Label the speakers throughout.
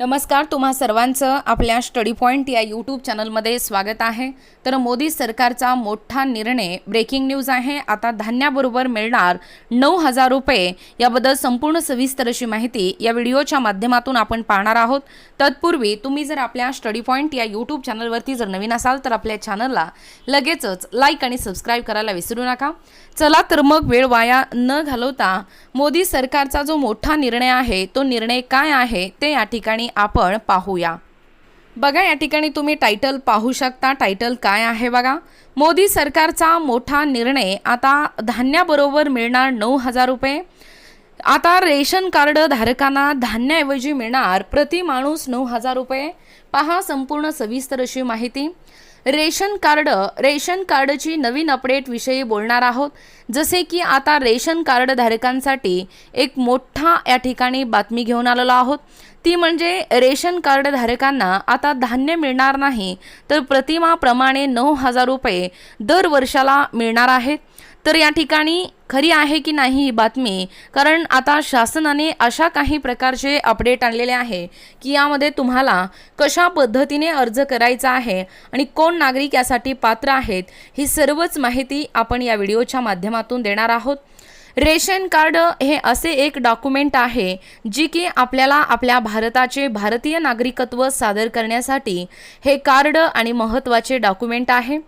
Speaker 1: नमस्कार तुम्हा सर्वांचं आपल्या स्टडी पॉईंट या यूट्यूब चॅनलमध्ये स्वागत आहे. तर मोदी सरकारचा मोठा निर्णय ब्रेकिंग न्यूज आहे. आता धान्याबरोबर मिळणार नऊ हजार रुपये. याबद्दल संपूर्ण सविस्तर अशी माहिती या व्हिडिओच्या माध्यमातून आपण पाहणार आहोत. तत्पूर्वी तुम्ही जर आपल्या स्टडी पॉईंट या यूट्यूब चॅनलवरती जर नवीन असाल तर आपल्या चॅनलला लगेचच लाईक आणि सबस्क्राईब करायला विसरू नका. चला तर मग वेळ वाया न घालवता मोदी सरकारचा जो मोठा निर्णय आहे तो निर्णय काय आहे ते या ठिकाणी आपण पाहूया. बघा या ठिकाणी तुम्ही टायटल पाहू शकता. टायटल काय आहे बघा? मोदी सरकारचा मोठा निर्णय आता धान्याबरोबर मिळणार नऊ हजार रुपये. आता रेशन कार्ड धारकांना धान्याऐवजी मिळणार प्रति माणूस नऊ हजार रुपये. पहा संपूर्ण सविस्तर अशी माहिती. रेशन कार्ड रेशन कार्डची नवीन अपडेटविषयी बोलणार आहोत. जसे की आता रेशन कार्ड धारकांसाठी एक मोठा या ठिकाणी बातमी घेऊन आलेलो आहोत. ती म्हणजे रेशन कार्ड धारकांना आता धान्य मिळणार नाही तर प्रतिमाप्रमाणे नऊ हजार रुपये दर वर्षाला मिळणार आहेत. तर या ठिकाणी खरी आहे की नाही ही बातमी? कारण आता शासनाने अशा काही प्रकारचे अपडेट आणलेले आहे की यामध्ये तुम्हाला कशा पद्धतीने अर्ज करायचा आहे आणि कोण नागरिक यासाठी पात्र आहेत ही सर्वच माहिती आपण या व्हिडिओच्या माध्यमातून देणार आहोत. रेशन कार्ड हे असे एक डॉक्युमेंट आहे जी की आपल्याला आपल्या भारताचे भारतीय नागरिकत्व सादर करण्यासाठी हे कार्ड आणि महत्त्वाचे डॉक्युमेंट आहे.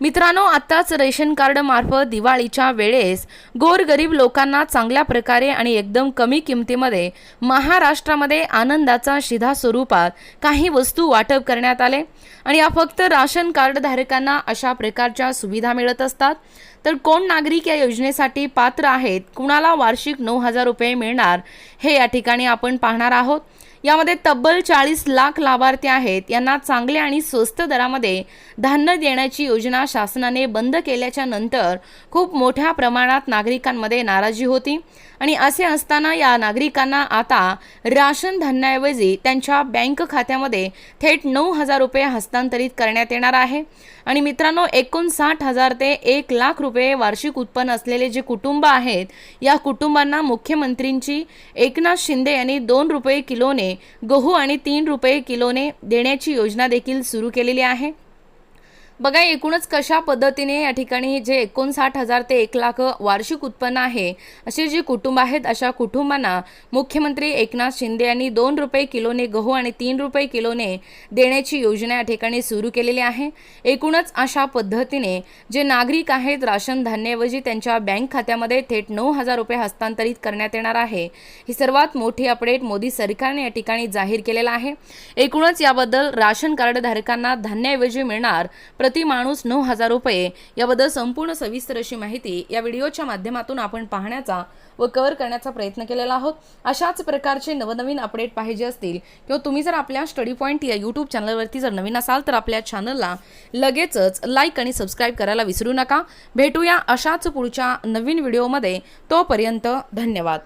Speaker 1: मित्रांनो आत्ताच रेशन कार्ड मार्फत दिवाळीच्या वेळेस गोरगरीब लोकांना चांगल्या प्रकारे आणि एकदम कमी किमतीमध्ये महाराष्ट्रामध्ये आनंदाचा शिधा स्वरूपात काही वस्तू वाटप करण्यात आले. आणि या फक्त राशन कार्ड धारकांना अशा प्रकारच्या सुविधा मिळत असतात. तर कोण नागरिक या योजनेसाठी पात्र आहेत? कुणाला वार्षिक नऊ हजार रुपये मिळणार? हे या ठिकाणी आपण पाहणार आहोत. यामध्ये तब्बल चाळीस लाख लाभार्थी आहेत. यांना चांगल्या आणि स्वस्त दरामध्ये धान्य देण्याची योजना शासनाने बंद केल्याच्यानंतर खूप मोठ्या प्रमाणात नागरिकांमध्ये नाराजी होती. आणि असे असताना या नागरिकांना आता राशन धान्याऐवजी त्यांच्या बँक खात्यामध्ये थेट नऊ हजार रुपये हस्तांतरित करण्यात येणार आहे. आणि मित्रांनो एकोणसाठ हजार ते एक लाख रुपये वार्षिक उत्पन्न असलेले जे कुटुंब आहेत या कुटुंबांना मुख्यमंत्रींची एकनाथ शिंदे यांनी दोन रुपये किलोने गहू आणि तीन रुपये किलोने देण्याची योजना देखील सुरू केलेली आहे. बघा एकूणच कशा पद्धतीने या ठिकाणी जे एकोणसाठ हजार ते एक लाख वार्षिक उत्पन्न आहे असे जे कुटुंब आहेत अशा कुटुंबांना मुख्यमंत्री एकनाथ शिंदे यांनी दोन रुपये किलोने गहू आणि तीन रुपये किलोने देण्याची योजना या ठिकाणी सुरू केलेली आहे. एकूणच अशा पद्धतीने जे नागरिक आहेत राशन धान्याऐवजी त्यांच्या बँक खात्यामध्ये थेट नऊ हजार रुपये हस्तांतरित करण्यात येणार आहे. ही सर्वात मोठी अपडेट मोदी सरकारने या ठिकाणी जाहीर केलेला आहे. एकूणच याबद्दल राशन कार्ड धारकांना धान्याऐवजी मिळणार प्रति माणूस नऊ हजार रुपये. याबद्दल संपूर्ण सविस्तर अशी माहिती या व्हिडिओच्या माध्यमातून आपण पाहण्याचा व कव्हर करण्याचा प्रयत्न केलेला आहोत. अशाच प्रकारचे नवनवीन अपडेट पाहिजे असतील किंवा तुम्ही जर आपल्या स्टडी पॉईंट या यूट्यूब चॅनलवरती जर नवीन असाल तर आपल्या चॅनलला लगेचच लाईक आणि सबस्क्राईब करायला विसरू नका. भेटूया अशाच पुढच्या नवीन व्हिडिओमध्ये. तोपर्यंत धन्यवाद.